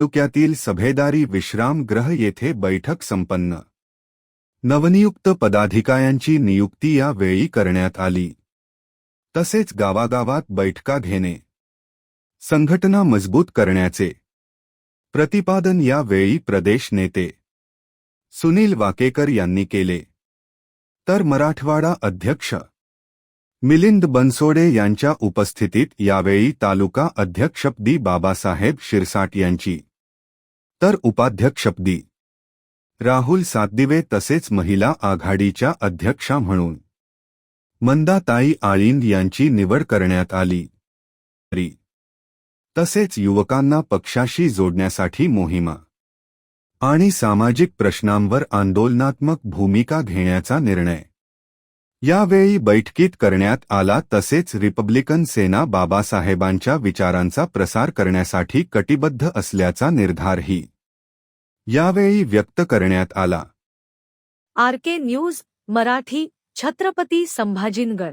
तालुक्यातील सभेदारी विश्रामगृह येथे बैठक संपन्न. नवनियुक्त पदाधिकाऱ्यांची नियुक्ती या वेळी करण्यात आली. तसेच गावागावात बैठका घेणे. संघटना मजबूत करण्याचे. प्रतिपादन या वेळी प्रदेश नेते. सुनील वाकेकर यांनी केले. तर मराठवाडा अध्यक्ष. मिलिंद बनसोडे यांच्या उपस्थितीत यावेळी तालुका अध्यक्षपदी बाबासाहेब शिरसाट यांची. तर उपाध्यक्षपदी राहुल सातदिवे तसेच महिला आघाडीच्या अध्यक्षा म्हणून. मंदाताई आळींद यांची निवड करण्यात आली. तसेच युवकांना पक्षाशी जोडण्यासाठी मोहिमा. आणि सामाजिक प्रश्नांवर आंदोलनात्मक भूमिका घेण्याचा निर्णय. यावेळी बैठकीत करण्यात आला तसेच रिपब्लिकन सेना बाबासाहेबांच्या विचारांचा प्रसार करण्यासाठी कटिबद्ध असल्याचा निर्धारही यावेळी व्यक्त करण्यात आला. R K news Marathi Chhatrapati Sambhajinagar.